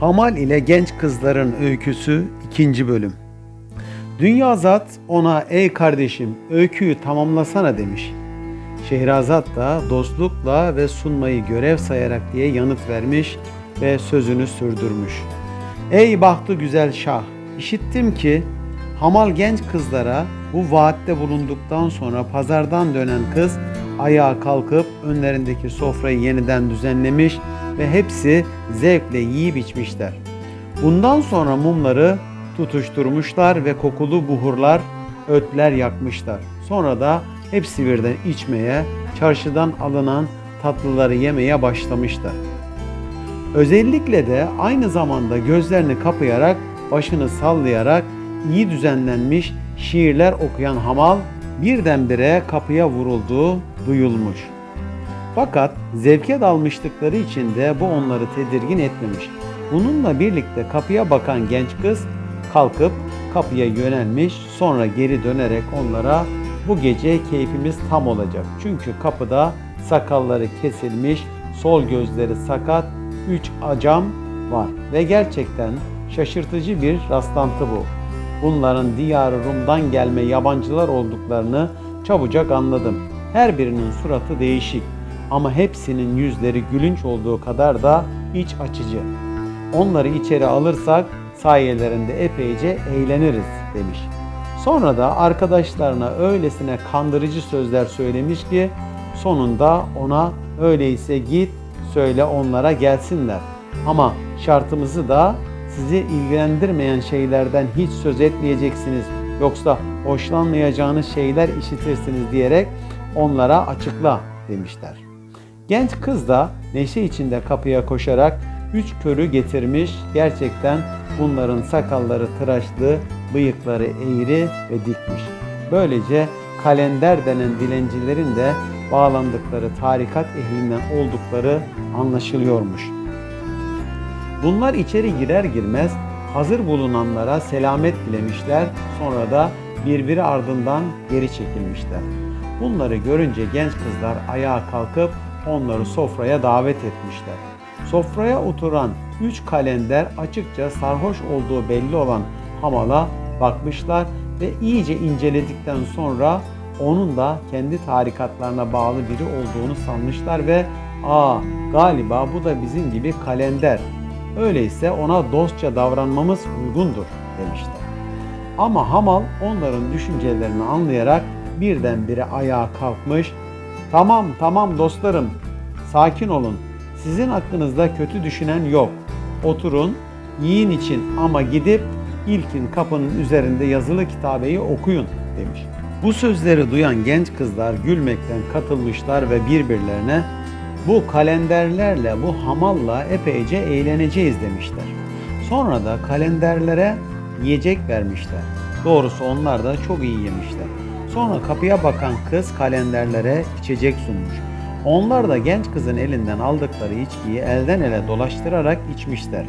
Hamal ile genç kızların öyküsü 2. bölüm. Dünyazat ona ey kardeşim öyküyü tamamlasana demiş. Şehrazat da dostlukla ve sunmayı görev sayarak diye yanıt vermiş ve sözünü sürdürmüş. Ey bahtı güzel şah, işittim ki hamal genç kızlara bu vaatte bulunduktan sonra pazardan dönen kız ayağa kalkıp önlerindeki sofrayı yeniden düzenlemiş ve hepsi zevkle yiyip içmişler. Bundan sonra mumları tutuşturmuşlar ve kokulu buhurlar, ötler yakmışlar. Sonra da hepsi birden içmeye, çarşıdan alınan tatlıları yemeye başlamışlar. Özellikle de aynı zamanda gözlerini kapayarak, başını sallayarak iyi düzenlenmiş şiirler okuyan Hamal birdenbire kapıya vurulduğu duyulmuş. Fakat zevke dalmışlıkları için de bu onları tedirgin etmemiş. Bununla birlikte kapıya bakan genç kız kalkıp kapıya yönelmiş sonra geri dönerek onlara bu gece keyfimiz tam olacak. Çünkü kapıda sakalları kesilmiş, sol gözleri sakat, üç acam var ve gerçekten şaşırtıcı bir rastlantı bu. Bunların diyarı Rum'dan gelme yabancılar olduklarını çabucak anladım. Her birinin suratı değişik ama hepsinin yüzleri gülünç olduğu kadar da iç açıcı. Onları içeri alırsak sayelerinde epeyce eğleniriz demiş. Sonra da arkadaşlarına öylesine kandırıcı sözler söylemiş ki sonunda ona öyleyse git söyle onlara gelsinler. Ama şartımızı da sizi ilgilendirmeyen şeylerden hiç söz etmeyeceksiniz. Yoksa hoşlanmayacağınız şeyler işitirsiniz diyerek onlara açıkla demişler. Genç kız da neşe içinde kapıya koşarak üç körü getirmiş. Gerçekten bunların sakalları tıraşlı, bıyıkları eğri ve dikmiş. Böylece kalender denen dilencilerin de bağlandıkları tarikat ehlinden oldukları anlaşılıyormuş. Bunlar içeri girer girmez hazır bulunanlara selamet dilemişler. Sonra da birbiri ardından geri çekilmişler. Bunları görünce genç kızlar ayağa kalkıp onları sofraya davet etmişler. Sofraya oturan üç kalender açıkça sarhoş olduğu belli olan Hamal'a bakmışlar ve iyice inceledikten sonra onun da kendi tarikatlarına bağlı biri olduğunu sanmışlar ve ''Aa galiba bu da bizim gibi kalender. Öyleyse ona dostça davranmamız uygundur.'' demişler. Ama Hamal onların düşüncelerini anlayarak birdenbire ayağa kalkmış. Tamam tamam dostlarım sakin olun. Sizin hakkınızda kötü düşünen yok. Oturun yiyin için ama gidip ilkin kapının üzerinde yazılı kitabeyi okuyun demiş. Bu sözleri duyan genç kızlar gülmekten katılmışlar ve birbirlerine bu kalenderlerle bu hamalla epeyce eğleneceğiz demişler. Sonra da kalenderlere yiyecek vermişler. Doğrusu onlar da çok iyi yemişler. Sonra kapıya bakan kız kalenderlere içecek sunmuş. Onlar da genç kızın elinden aldıkları içkiyi elden ele dolaştırarak içmişler.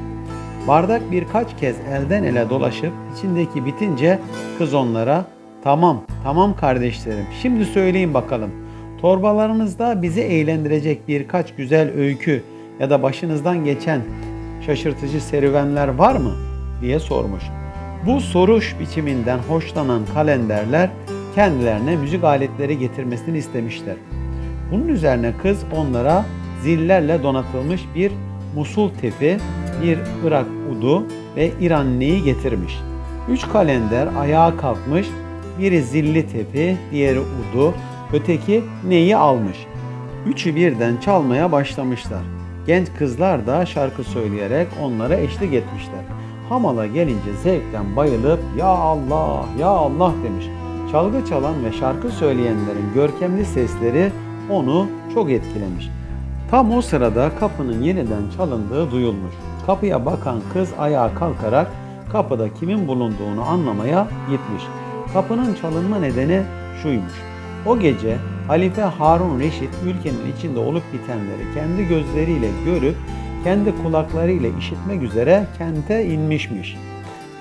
Bardak birkaç kez elden ele dolaşıp içindeki bitince kız onlara "Tamam, tamam kardeşlerim. Şimdi söyleyin bakalım. Torbalarınızda bizi eğlendirecek birkaç güzel öykü ya da başınızdan geçen şaşırtıcı serüvenler var mı?" diye sormuş. Bu soruş biçiminden hoşlanan kalenderler kendilerine müzik aletleri getirmesini istemişler. Bunun üzerine kız onlara zillerle donatılmış bir musul tepi, bir Irak udu ve İran neyi getirmiş. Üç kalender ayağa kalkmış, biri zilli tepi, diğeri udu, öteki neyi almış. Üçü birden çalmaya başlamışlar. Genç kızlar da şarkı söyleyerek onlara eşlik etmişler. Hamala gelince zevkten bayılıp ya Allah ya Allah demiş. Çalgı çalan ve şarkı söyleyenlerin görkemli sesleri onu çok etkilemiş. Tam o sırada kapının yeniden çalındığı duyulmuş. Kapıya bakan kız ayağa kalkarak kapıda kimin bulunduğunu anlamaya gitmiş. Kapının çalınma nedeni şuymuş. O gece Halife Harun Reşit ülkenin içinde olup bitenleri kendi gözleriyle görüp kendi kulaklarıyla işitmek üzere kente inmişmiş.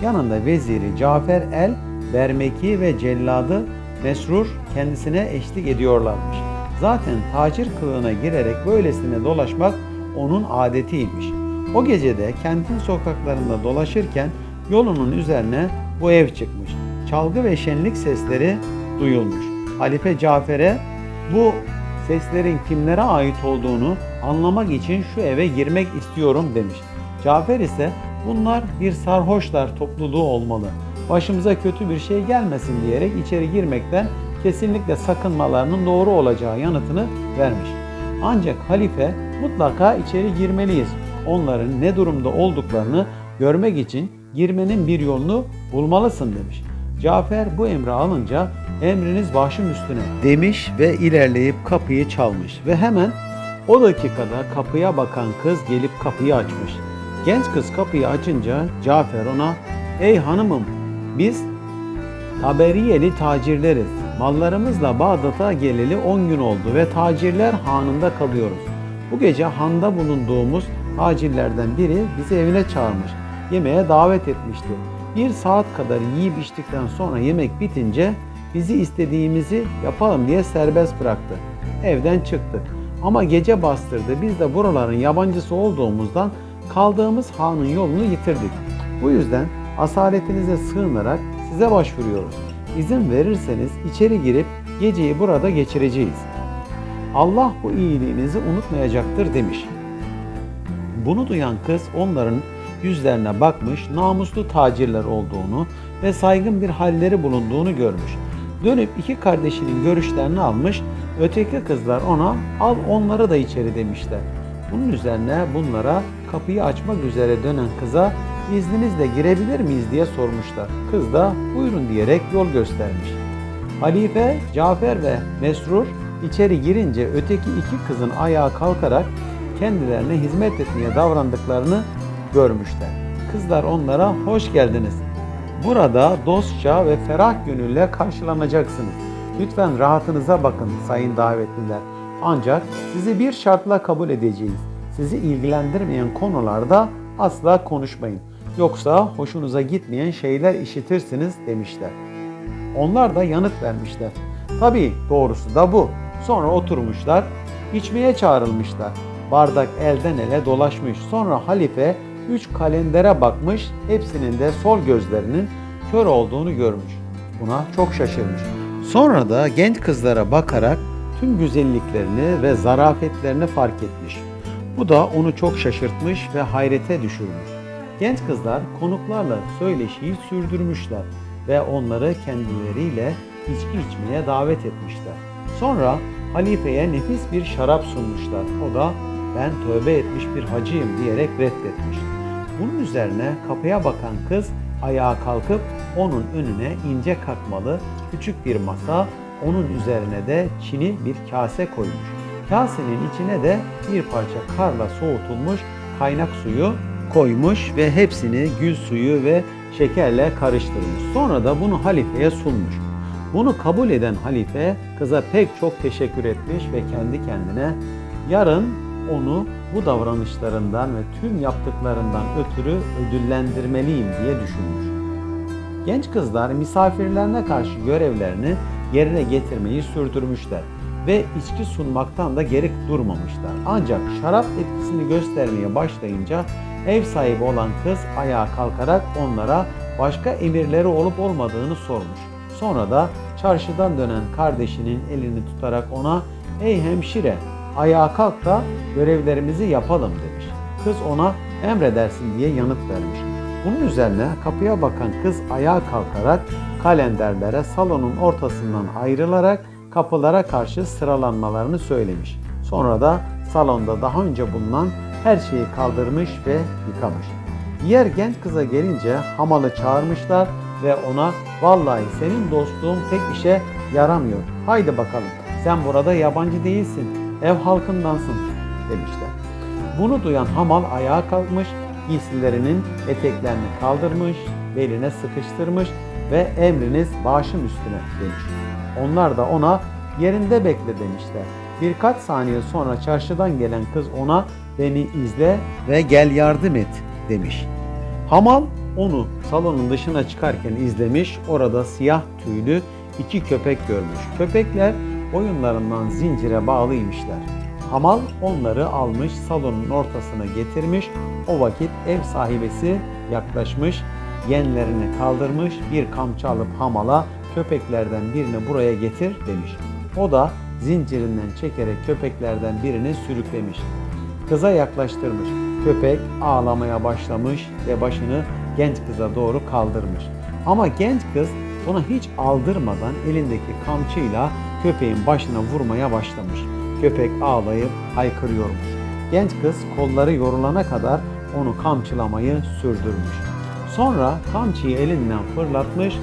Yanında veziri Cafer el Bermeki ve celladı Mesrur kendisine eşlik ediyorlarmış. Zaten tacir kılığına girerek böylesine dolaşmak onun adetiymiş. O gece de kentin sokaklarında dolaşırken yolunun üzerine bu ev çıkmış. Çalgı ve şenlik sesleri duyulmuş. Halife Cafer'e bu seslerin kimlere ait olduğunu anlamak için şu eve girmek istiyorum demiş. Cafer ise bunlar bir sarhoşlar topluluğu olmalı. Başımıza kötü bir şey gelmesin diyerek içeri girmekten kesinlikle sakınmalarının doğru olacağı yanıtını vermiş. Ancak halife mutlaka içeri girmeliyiz. Onların ne durumda olduklarını görmek için girmenin bir yolunu bulmalısın demiş. Cafer bu emri alınca emriniz başım üstüne demiş ve ilerleyip kapıyı çalmış ve hemen o dakikada kapıya bakan kız gelip kapıyı açmış. Genç kız kapıyı açınca Cafer ona ''Ey hanımım biz Taberiyeli tacirleriz. Mallarımızla Bağdat'a geleli 10 gün oldu ve tacirler hanında kalıyoruz. Bu gece handa bulunduğumuz tacirlerden biri bizi evine çağırmış. Yemeğe davet etmişti. Bir saat kadar yiyip içtikten sonra yemek bitince bizi istediğimizi yapalım diye serbest bıraktı. Evden çıktık. Ama gece bastırdı. Biz de buraların yabancısı olduğumuzdan kaldığımız hanın yolunu yitirdik. Bu yüzden asaletinize sığınarak size başvuruyoruz. İzin verirseniz içeri girip geceyi burada geçireceğiz. Allah bu iyiliğinizi unutmayacaktır demiş. Bunu duyan kız onların yüzlerine bakmış, namuslu tacirler olduğunu ve saygın bir halleri bulunduğunu görmüş. Dönüp iki kardeşinin görüşlerini almış, öteki kızlar ona al onları da içeri demişler. Bunun üzerine bunlara kapıyı açmak üzere dönen kıza izninizle girebilir miyiz diye sormuşlar. Kız da buyurun diyerek yol göstermiş. Halife, Cafer ve Mesrur içeri girince öteki iki kızın ayağa kalkarak kendilerine hizmet etmeye davrandıklarını görmüşler. Kızlar onlara hoş geldiniz. Burada dostça ve ferah gönülle karşılanacaksınız. Lütfen rahatınıza bakın sayın davetliler. Ancak sizi bir şartla kabul edeceğiz. Sizi ilgilendirmeyen konularda asla konuşmayın. Yoksa hoşunuza gitmeyen şeyler işitirsiniz demişler. Onlar da yanıt vermişler. Tabii doğrusu da bu. Sonra oturmuşlar, içmeye çağrılmışlar. Bardak elden ele dolaşmış. Sonra halife üç kalendere bakmış, hepsinin de sol gözlerinin kör olduğunu görmüş. Buna çok şaşırmış. Sonra da genç kızlara bakarak tüm güzelliklerini ve zarafetlerini fark etmiş. Bu da onu çok şaşırtmış ve hayrete düşürmüş. Genç kızlar konuklarla söyleşiyi sürdürmüşler ve onları kendileriyle içki içmeye davet etmişler. Sonra halifeye nefis bir şarap sunmuşlar. O da ben tövbe etmiş bir hacıyım diyerek reddetmiş. Bunun üzerine kapıya bakan kız ayağa kalkıp onun önüne ince katmalı küçük bir masa, onun üzerine de çini bir kase koymuş. Kasenin içine de bir parça karla soğutulmuş kaynak suyu koymuş ve hepsini gül suyu ve şekerle karıştırmış. Sonra da bunu halifeye sunmuş. Bunu kabul eden halife kıza pek çok teşekkür etmiş ve kendi kendine yarın onu bu davranışlarından ve tüm yaptıklarından ötürü ödüllendirmeliyim diye düşünmüş. Genç kızlar misafirlerine karşı görevlerini yerine getirmeyi sürdürmüşler ve içki sunmaktan da geri durmamışlar. Ancak şarap etkisini göstermeye başlayınca ev sahibi olan kız ayağa kalkarak onlara başka emirleri olup olmadığını sormuş. Sonra da çarşıdan dönen kardeşinin elini tutarak ona "Ey hemşire, ayağa kalk da görevlerimizi yapalım." demiş. Kız ona "Emredersin." diye yanıt vermiş. Bunun üzerine kapıya bakan kız ayağa kalkarak kalenderlere salonun ortasından ayrılarak kapılara karşı sıralanmalarını söylemiş. Sonra da salonda daha önce bulunan her şeyi kaldırmış ve yıkamış. Diğer genç kıza gelince hamalı çağırmışlar ve ona vallahi senin dostluğun pek işe yaramıyor. Haydi bakalım sen burada yabancı değilsin, ev halkındansın demişler. Bunu duyan hamal ayağa kalkmış, giysilerinin eteklerini kaldırmış, beline sıkıştırmış ve emriniz başım üstüne demiş. Onlar da ona yerinde bekle demişler. Birkaç saniye sonra çarşıdan gelen kız ona beni izle ve gel yardım et demiş. Hamal onu salonun dışına çıkarken izlemiş. Orada siyah tüylü iki köpek görmüş. Köpekler boyunlarından zincire bağlıymışlar. Hamal onları almış salonun ortasına getirmiş. O vakit ev sahibesi yaklaşmış, yenlerini kaldırmış, bir kamçı alıp hamala köpeklerden birini buraya getir demiş. O da zincirinden çekerek köpeklerden birini sürüklemiş. Kıza yaklaştırmış. Köpek ağlamaya başlamış ve başını genç kıza doğru kaldırmış. Ama genç kız ona hiç aldırmadan elindeki kamçıyla köpeğin başına vurmaya başlamış. Köpek ağlayıp haykırıyormuş. Genç kız kolları yorulana kadar onu kamçılamayı sürdürmüş. Sonra kamçıyı elinden fırlatmış,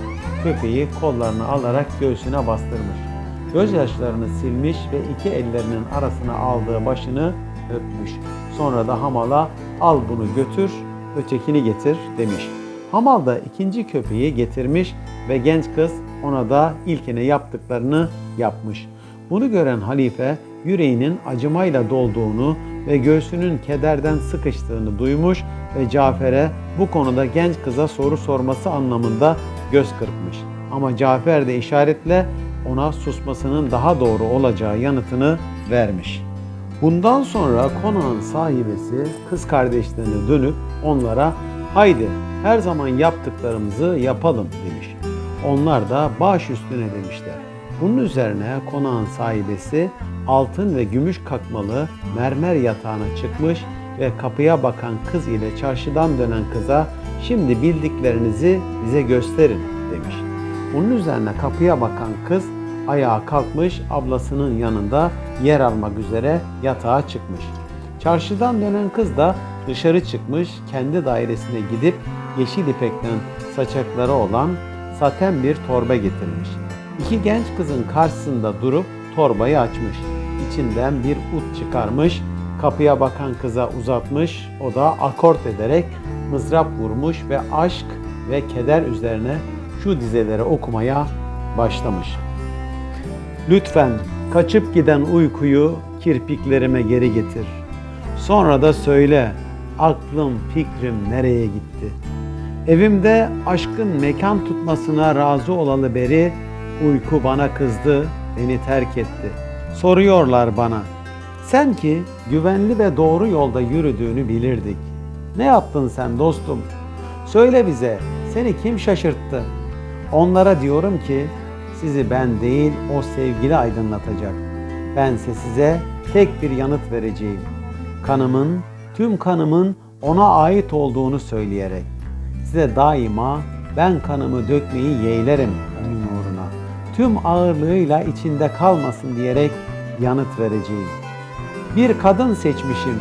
köpeği kollarını alarak göğsüne bastırmış. Gözyaşlarını silmiş ve iki ellerinin arasına aldığı başını öpmüş. Sonra da hamala al bunu götür, ötekini getir demiş. Hamal da ikinci köpeği getirmiş ve genç kız ona da ilkine yaptıklarını yapmış. Bunu gören halife yüreğinin acımayla dolduğunu ve göğsünün kederden sıkıştığını duymuş ve Cafer'e bu konuda genç kıza soru sorması anlamında göz kırpmış. Ama Cafer de işaretle ona susmasının daha doğru olacağı yanıtını vermiş. Bundan sonra konağın sahibesi kız kardeşlerine dönüp onlara haydi her zaman yaptıklarımızı yapalım demiş. Onlar da baş üstüne demişler. Bunun üzerine konağın sahibesi altın ve gümüş kakmalı mermer yatağına çıkmış ve kapıya bakan kız ile çarşıdan dönen kıza şimdi bildiklerinizi bize gösterin demiş. Bunun üzerine kapıya bakan kız ayağa kalkmış ablasının yanında yer almak üzere yatağa çıkmış. Çarşıdan dönen kız da dışarı çıkmış kendi dairesine gidip yeşil ipekten saçakları olan saten bir torba getirmiş. İki genç kızın karşısında durup torbayı açmış. İçinden bir ut çıkarmış, kapıya bakan kıza uzatmış. O da akort ederek mızrap vurmuş ve aşk ve keder üzerine şu dizeleri okumaya başlamış. Lütfen kaçıp giden uykuyu kirpiklerime geri getir. Sonra da söyle aklım fikrim nereye gitti? Evimde aşkın mekan tutmasına razı olalı beri uyku bana kızdı, beni terk etti. Soruyorlar bana. Sen ki güvenli ve doğru yolda yürüdüğünü bilirdik. Ne yaptın sen dostum? Söyle bize, seni kim şaşırttı? Onlara diyorum ki sizi ben değil o sevgili aydınlatacak. Bense size tek bir yanıt vereceğim. Kanımın, tüm kanımın ona ait olduğunu söyleyerek. Size daima ben kanımı dökmeyi yeğlerim onun uğruna. Tüm ağırlığıyla içinde kalmasın diyerek yanıt vereceğim. Bir kadın seçmişim.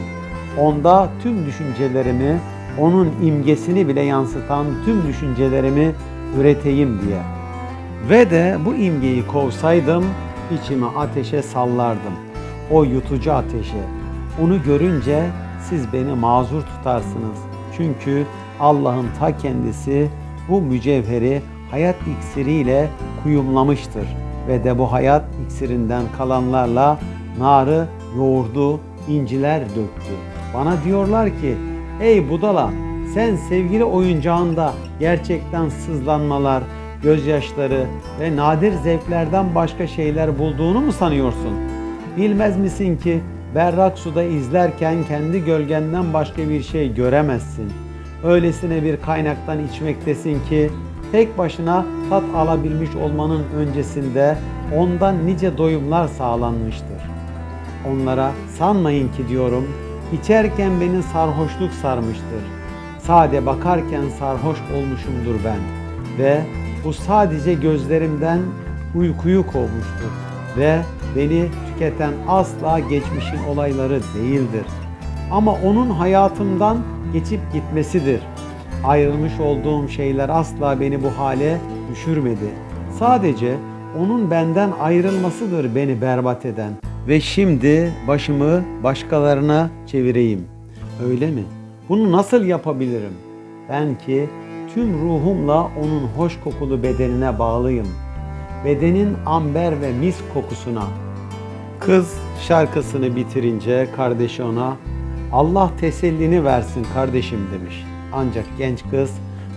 Onda tüm düşüncelerimi, onun imgesini bile yansıtan tüm düşüncelerimi üreteyim diye. Ve de bu imgeyi kovsaydım içimi ateşe sallardım. O yutucu ateşe. Onu görünce siz beni mazur tutarsınız. Çünkü Allah'ın ta kendisi bu mücevheri hayat iksiriyle kuyumlamıştır. Ve de bu hayat iksirinden kalanlarla narı yoğurdu, inciler döktü. Bana diyorlar ki, ey budala sen sevgili oyuncağında gerçekten sızlanmalar, gözyaşları ve nadir zevklerden başka şeyler bulduğunu mu sanıyorsun? Bilmez misin ki berrak suda izlerken kendi gölgenden başka bir şey göremezsin. Öylesine bir kaynaktan içmektesin ki tek başına tat alabilmiş olmanın öncesinde ondan nice doyumlar sağlanmıştır. Onlara sanmayın ki diyorum, içerken beni sarhoşluk sarmıştır. Sade bakarken sarhoş olmuşumdur ben ve bu sadece gözlerimden uykuyu kovmuştur ve beni tüketen asla geçmişin olayları değildir. Ama onun hayatımdan geçip gitmesidir. Ayrılmış olduğum şeyler asla beni bu hale düşürmedi. Sadece onun benden ayrılmasıdır beni berbat eden. Ve şimdi başımı başkalarına çevireyim. Öyle mi? Bunu nasıl yapabilirim? Ben ki tüm ruhumla onun hoş kokulu bedenine bağlıyım. Bedenin amber ve mis kokusuna. Kız şarkısını bitirince kardeşi ona Allah tesellini versin kardeşim demiş. Ancak genç kız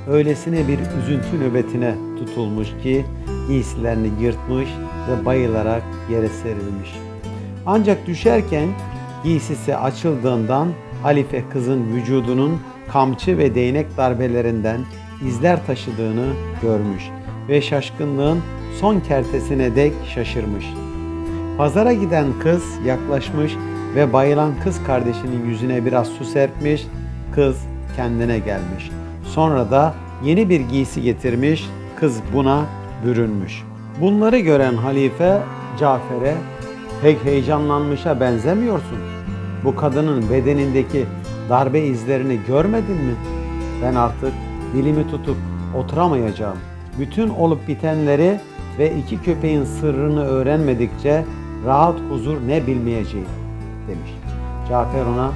öylesine bir üzüntü nöbetine tutulmuş ki giysilerini yırtmış ve bayılarak yere serilmiş. Ancak düşerken giysisi açıldığından Halife kızın vücudunun kamçı ve değnek darbelerinden izler taşıdığını görmüş ve şaşkınlığın son kertesine dek şaşırmış. Pazara giden kız yaklaşmış ve bayılan kız kardeşinin yüzüne biraz su serpmiş. Kız kendine gelmiş. Sonra da yeni bir giysi getirmiş. Kız buna bürünmüş. Bunları gören halife Cafer'e pek heyecanlanmışa benzemiyorsun. Bu kadının bedenindeki darbe izlerini görmedin mi? Ben artık dilimi tutup oturamayacağım. Bütün olup bitenleri ve iki köpeğin sırrını öğrenmedikçe rahat huzur ne bilmeyeceğim demiş. Cafer ona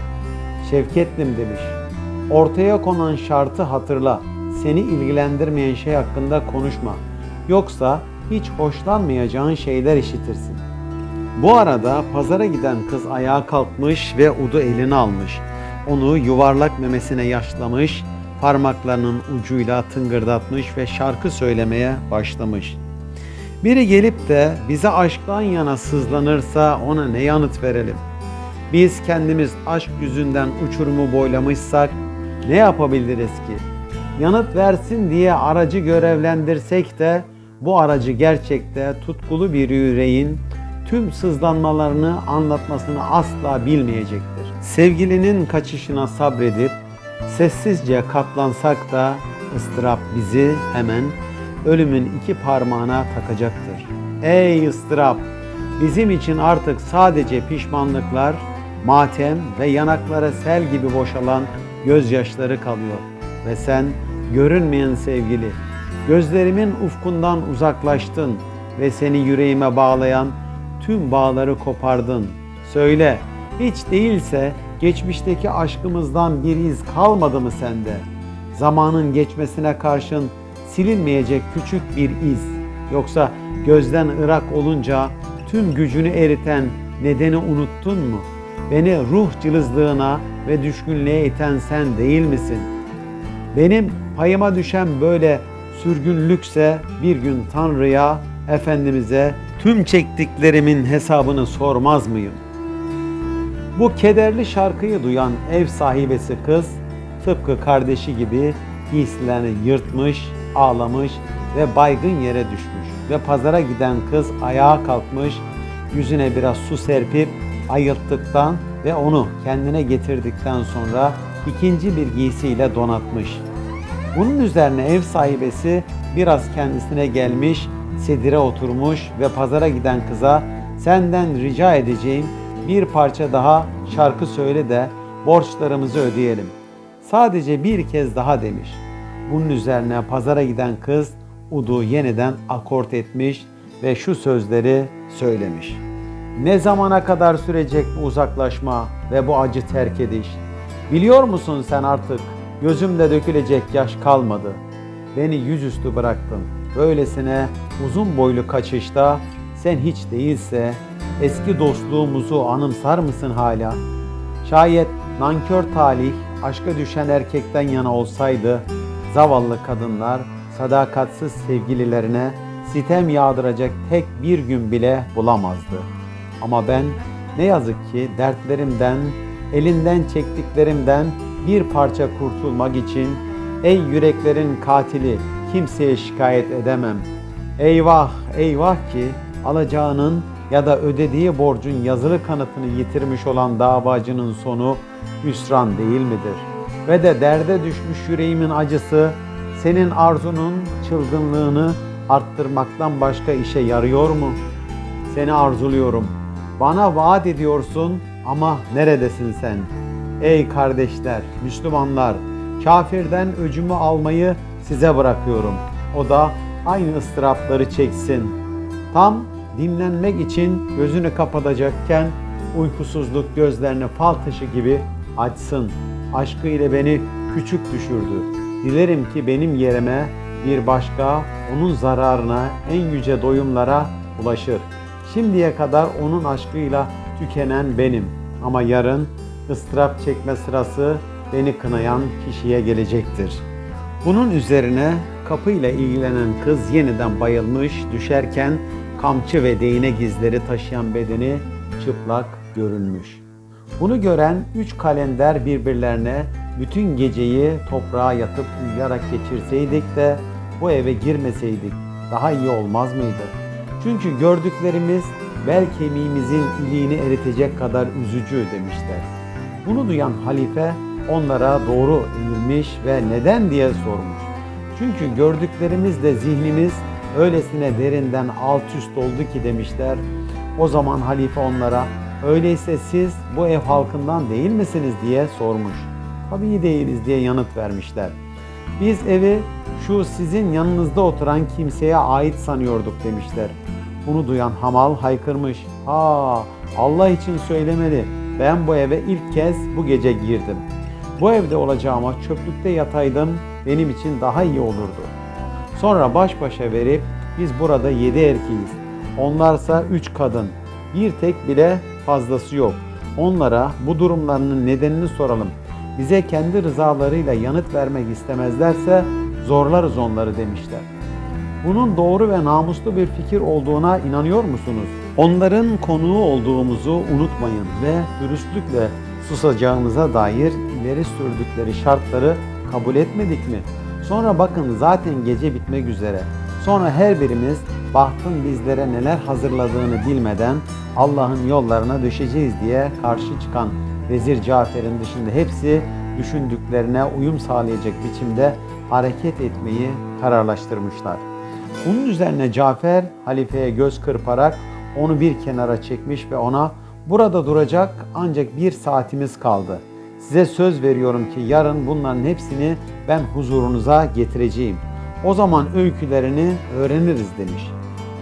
Şevketlim demiş. Ortaya konan şartı hatırla. Seni ilgilendirmeyen şey hakkında konuşma. Yoksa hiç hoşlanmayacağın şeyler işitirsin. Bu arada pazara giden kız ayağa kalkmış ve udu eline almış. Onu yuvarlak memesine yaşlamış, parmaklarının ucuyla tıngırdatmış ve şarkı söylemeye başlamış. Biri gelip de bize aşktan yana sızlanırsa ona ne yanıt verelim? Biz kendimiz aşk yüzünden uçurumu boylamışsak ne yapabiliriz ki? Yanıt versin diye aracı görevlendirsek de bu aracı gerçekte tutkulu bir yüreğin tüm sızlanmalarını anlatmasını asla bilmeyecektir. Sevgilinin kaçışına sabredip sessizce katlansak da ıstırap bizi hemen ölümün iki parmağına takacaktır. Ey ıstırap! Bizim için artık sadece pişmanlıklar, matem ve yanaklara sel gibi boşalan gözyaşları kalıyor. Ve sen görünmeyen sevgili, gözlerimin ufkundan uzaklaştın ve seni yüreğime bağlayan tüm bağları kopardın. Söyle, hiç değilse geçmişteki aşkımızdan bir iz kalmadı mı sende? Zamanın geçmesine karşın silinmeyecek küçük bir iz. Yoksa gözden ırak olunca tüm gücünü eriten nedeni unuttun mu? Beni ruh cılızlığına ve düşkünlüğe iten sen değil misin? Benim payıma düşen böyle sürgünlükse bir gün Tanrı'ya, Efendimiz'e tüm çektiklerimin hesabını sormaz mıyım? Bu kederli şarkıyı duyan ev sahibesi kız tıpkı kardeşi gibi giysilerini yırtmış, ağlamış ve baygın yere düşmüş. Ve pazara giden kız ayağa kalkmış, yüzüne biraz su serpip ayılttıktan ve onu kendine getirdikten sonra ikinci bir giysiyle donatmış. Bunun üzerine ev sahibesi biraz kendisine gelmiş, sedire oturmuş ve pazara giden kıza senden rica edeceğim bir parça daha şarkı söyle de borçlarımızı ödeyelim. Sadece bir kez daha demiş. Bunun üzerine pazara giden kız udu yeniden akort etmiş ve şu sözleri söylemiş. Ne zamana kadar sürecek bu uzaklaşma ve bu acı terk ediş? Biliyor musun sen artık gözümde dökülecek yaş kalmadı. Beni yüzüstü bıraktın. Böylesine uzun boylu kaçışta sen hiç değilse eski dostluğumuzu anımsar mısın hala? Şayet nankör talih aşka düşen erkekten yana olsaydı zavallı kadınlar sadakatsiz sevgililerine sitem yağdıracak tek bir gün bile bulamazdı. Ama ben ne yazık ki dertlerimden, elinden çektiklerimden bir parça kurtulmak için ey yüreklerin katili kimseye şikayet edemem. Eyvah eyvah ki alacağının ya da ödediği borcun yazılı kanıtını yitirmiş olan davacının sonu hüsran değil midir? Ve de derde düşmüş yüreğimin acısı senin arzunun çılgınlığını arttırmaktan başka işe yarıyor mu? Seni arzuluyorum. Bana vaat ediyorsun ama neredesin sen? Ey kardeşler, Müslümanlar, kafirden öcümü almayı size bırakıyorum. O da aynı ıstırapları çeksin. Tam dinlenmek için gözünü kapatacakken uykusuzluk gözlerini fal taşı gibi açsın. Aşkı ile beni küçük düşürdü. Dilerim ki benim yerime bir başka onun zararına en yüce doyumlara ulaşır. Şimdiye kadar onun aşkıyla tükenen benim ama yarın ıstırap çekme sırası beni kınayan kişiye gelecektir. Bunun üzerine kapıyla ilgilenen kız yeniden bayılmış, düşerken kamçı ve değnek izleri taşıyan bedeni çıplak görünmüş. Bunu gören üç kalender birbirlerine bütün geceyi toprağa yatıp uyuyarak geçirseydik de bu eve girmeseydik daha iyi olmaz mıydı? Çünkü gördüklerimiz bel kemiğimizin iliğini eritecek kadar üzücü demişler. Bunu duyan halife onlara doğru eğilmiş ve neden diye sormuş. Çünkü gördüklerimizle zihnimiz öylesine derinden alt üst oldu ki demişler. O zaman halife onlara öyleyse siz bu ev halkından değil misiniz diye sormuş. Tabii değiliz diye yanıt vermişler. Biz evi şu sizin yanınızda oturan kimseye ait sanıyorduk demişler. Bunu duyan Hamal haykırmış. Aa Allah için söylemeli. Ben bu eve ilk kez bu gece girdim. Bu evde olacağıma çöplükte yataydım benim için daha iyi olurdu. Sonra baş başa verip biz burada yedi erkeğiz. Onlarsa üç kadın. Bir tek bile fazlası yok. Onlara bu durumlarının nedenini soralım. Bize kendi rızalarıyla yanıt vermek istemezlerse zorlarız onları demişler. Bunun doğru ve namuslu bir fikir olduğuna inanıyor musunuz? Onların konuğu olduğumuzu unutmayın ve dürüstlükle susacağımıza dair ileri sürdükleri şartları kabul etmedik mi? Sonra bakın zaten gece bitmek üzere. Sonra her birimiz bahtın bizlere neler hazırladığını bilmeden Allah'ın yollarına düşeceğiz diye karşı çıkan Vezir Cafer'in dışında hepsi düşündüklerine uyum sağlayacak biçimde hareket etmeyi kararlaştırmışlar. Bunun üzerine Cafer halifeye göz kırparak onu bir kenara çekmiş ve ona burada duracak ancak bir saatimiz kaldı. Size söz veriyorum ki yarın bunların hepsini ben huzurunuza getireceğim. O zaman öykülerini öğreniriz demiş.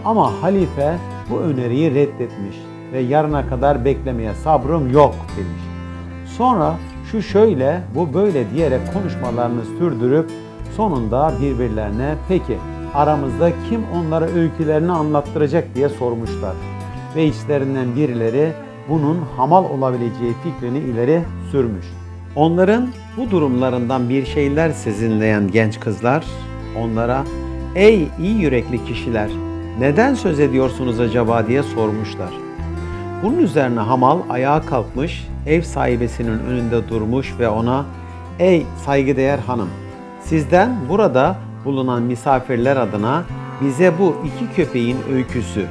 Ama halife bu öneriyi reddetmiş ve yarına kadar beklemeye sabrım yok demiş. Sonra şu şöyle bu böyle diyerek konuşmalarını sürdürüp sonunda birbirlerine peki aramızda kim onlara öykülerini anlattıracak diye sormuşlar. Ve içlerinden birileri bunun hamal olabileceği fikrini ileri sürmüş. Onların bu durumlarından bir şeyler sezinleyen genç kızlar onlara ''Ey iyi yürekli kişiler neden söz ediyorsunuz acaba?'' diye sormuşlar. Bunun üzerine Hamal ayağa kalkmış, ev sahibesinin önünde durmuş ve ona ''Ey saygıdeğer hanım, sizden burada bulunan misafirler adına bize bu iki köpeğin öyküsü,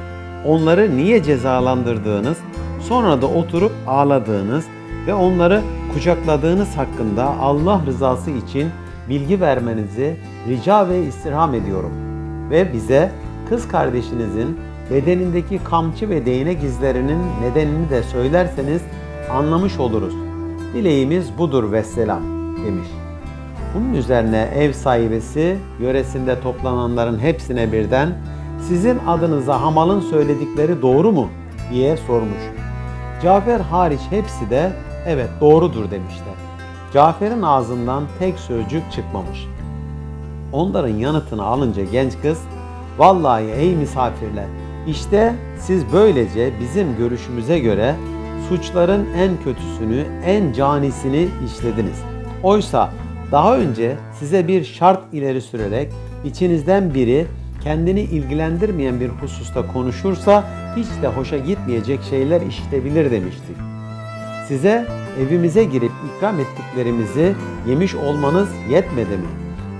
onları niye cezalandırdığınız, sonra da oturup ağladığınız ve onları kucakladığınız hakkında Allah rızası için bilgi vermenizi rica ve istirham ediyorum. Ve bize kız kardeşinizin bedenindeki kamçı ve değnek izlerinin nedenini de söylerseniz anlamış oluruz. Dileğimiz budur vesselam demiş. Bunun üzerine ev sahibesi yöresinde toplananların hepsine birden sizin adınıza hamalın söyledikleri doğru mu diye sormuş. Cafer hariç hepsi de evet doğrudur demişler. Cafer'in ağzından tek sözcük çıkmamış. Onların yanıtını alınca genç kız, vallahi ey misafirler, işte siz böylece bizim görüşümüze göre suçların en kötüsünü, en canisini işlediniz. Oysa daha önce size bir şart ileri sürerek içinizden biri kendini ilgilendirmeyen bir hususta konuşursa hiç de hoşa gitmeyecek şeyler işitebilir demiştik. Size evimize girip ikram ettiklerimizi yemiş olmanız yetmedi mi?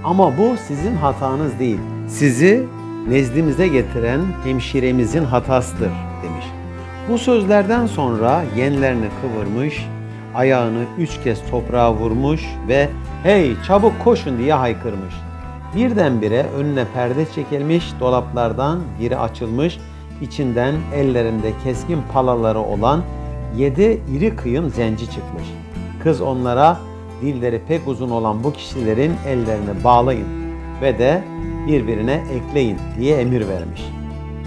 Ama bu sizin hatanız değil. Sizi nezdimize getiren hemşiremizin hatasıdır demiş. Bu sözlerden sonra yenlerini kıvırmış, ayağını üç kez toprağa vurmuş ve hey çabuk koşun diye haykırmış. Birdenbire önüne perde çekilmiş, dolaplardan biri açılmış, içinden ellerinde keskin palaları olan yedi iri kıyım zenci çıkmış. Kız onlara dilleri pek uzun olan bu kişilerin ellerini bağlayın ve de birbirine ekleyin diye emir vermiş.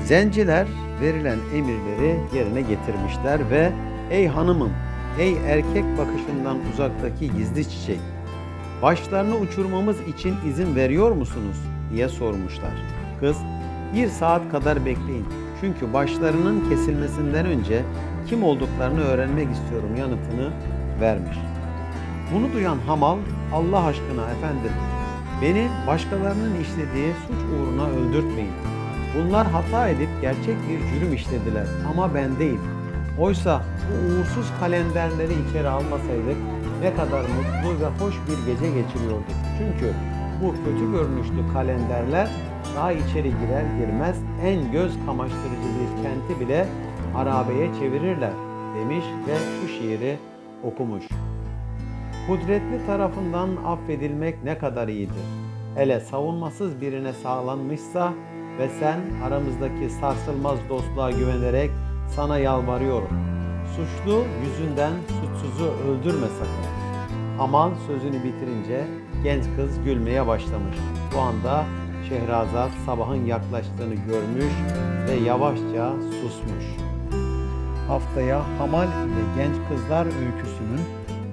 Zenciler verilen emirleri yerine getirmişler ve ey hanımım, ey erkek bakışından uzaktaki gizli çiçek, başlarını uçurmamız için izin veriyor musunuz diye sormuşlar. Kız, bir saat kadar bekleyin çünkü başlarının kesilmesinden önce kim olduklarını öğrenmek istiyorum yanıtını vermiş. Bunu duyan Hamal, Allah aşkına efendim, beni başkalarının işlediği suç uğruna öldürtmeyin. Bunlar hata edip gerçek bir cürüm işlediler ama ben değil. Oysa bu uğursuz kalenderleri içeri almasaydık ne kadar mutlu ve hoş bir gece geçiriyorduk. Çünkü bu kötü görünüşlü kalenderler daha içeri girer girmez en göz kamaştırıcı bir kenti bile harabeye çevirirler demiş ve şu şiiri okumuş. Kudretli tarafından affedilmek ne kadar iyidir. Hele savunmasız birine sağlanmışsa ve sen aramızdaki sarsılmaz dostluğa güvenerek sana yalvarıyorum. Suçlu yüzünden suçsuzu öldürme sakın. Aman sözünü bitirince genç kız gülmeye başlamış. Bu anda Şehrazat sabahın yaklaştığını görmüş ve yavaşça susmuş. Haftaya Hamal ile Genç Kızlar Öyküsü'nün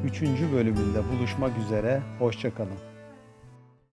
3. bölümünde buluşmak üzere. Hoşçakalın.